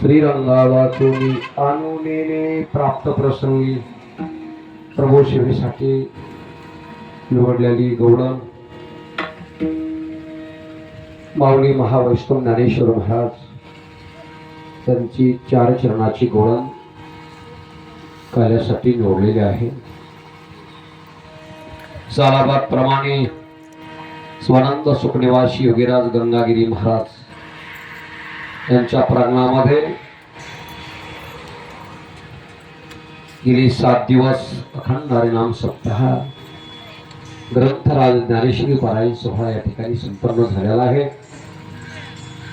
श्रीरंगावाचोनी अनुनेने प्राप्त प्रसंगी प्रभू सेवेसाठी निवडलेली गौडण माऊली महावैष्णव ज्ञानेश्वर महाराज त्यांची चार चरणाची गोळण कार्यासाठी निवडलेली आहे. सालाबाद प्रमाणे स्वानंद सुखनिवासी योगीराज गंगागिरी महाराज यांच्या प्रांगणामध्ये गेली सात दिवस अखंड हरिनाम सप्ताह ग्रंथराज ज्ञानेश्वरी पारायण सोहळा या ठिकाणी संपन्न झालेला आहे.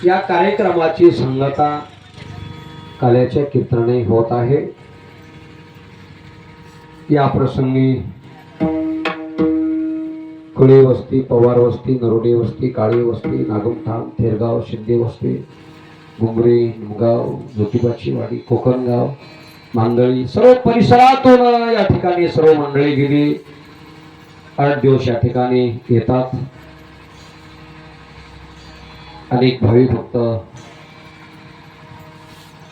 या कार्यक्रमाची संगता काल्याच्या कीर्तने होत आहे. या प्रसंगी कुळे वस्ती पवार वस्ती नरोडे वस्ती काळी वस्ती नागमठाण थेरगाव शिंदे वस्ती घुंगरे निमगाव ज्योतिबाची वाडी कोकणगाव मांदळी सर्व परिसरातून या ठिकाणी सर्व मंडळी गेली. आठ दिवस या ठिकाणी येतात. अनेक भावी भक्त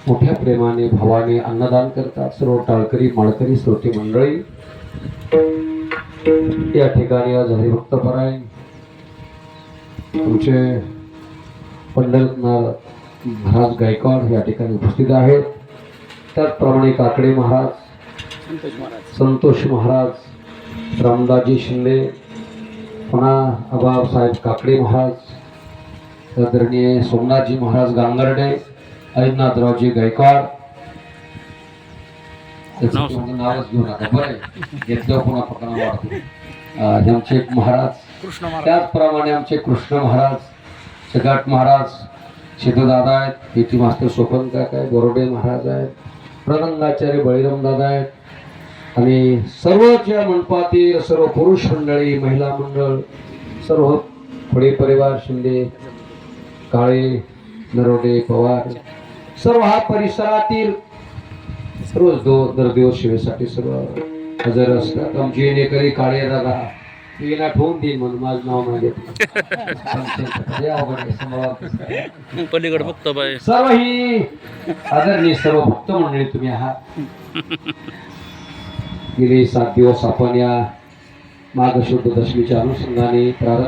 मोठ्या प्रेमाने भावाने अन्नदान करतात. सर्व टाळकरी माळकरी श्रोते मंडळी. या ठिकाणी आज हरिभक्त परायण. तुमचे पंढरनाथ महाराज गायकवाड या ठिकाणी उपस्थित आहेत. त्याचप्रमाणे काकडे महाराज संतोष महाराज रामदासजी शिंदे पुन्हा आबासाहेब काकडे महाराज आदरणीय सोमनाथजी महाराज गांगर्डे हरिनाथरावजी गायकवाड. नावच घेऊ नका बरं घेतलं पुन्हा पकडा वाढतो. अं, हे आमचे महाराज. त्याचप्रमाणे आमचे कृष्ण महाराज सगाट महाराज सिद्धदादा आहेत पेटी मास्टर सोपन काका आहे बोरोडे महाराज आहेत प्रदंगाचार्य बळीराम दादा आहेत आणि सर्वच्या मंडपातील सर्व पुरुष मंडळी महिला मंडळ सर्व फुडे परिवार शिंदे काळे नरोडे पवार सर्व हा परिसरातील रोज दो दर दिवस सेवेसाठी सर्व हजर असतात. आमची येणेकरी काळे दादा येणा ठेवून देईन म्हणून माझं नाव काय. पलीकडे बघतो बाय सर्व ही आदरणीय सर्व भक्त मंडळी तुम्ही आहात गेले सात दिवस आपण या माघ शुद्ध दशमीच्या अनुषंगाने प्रारंभ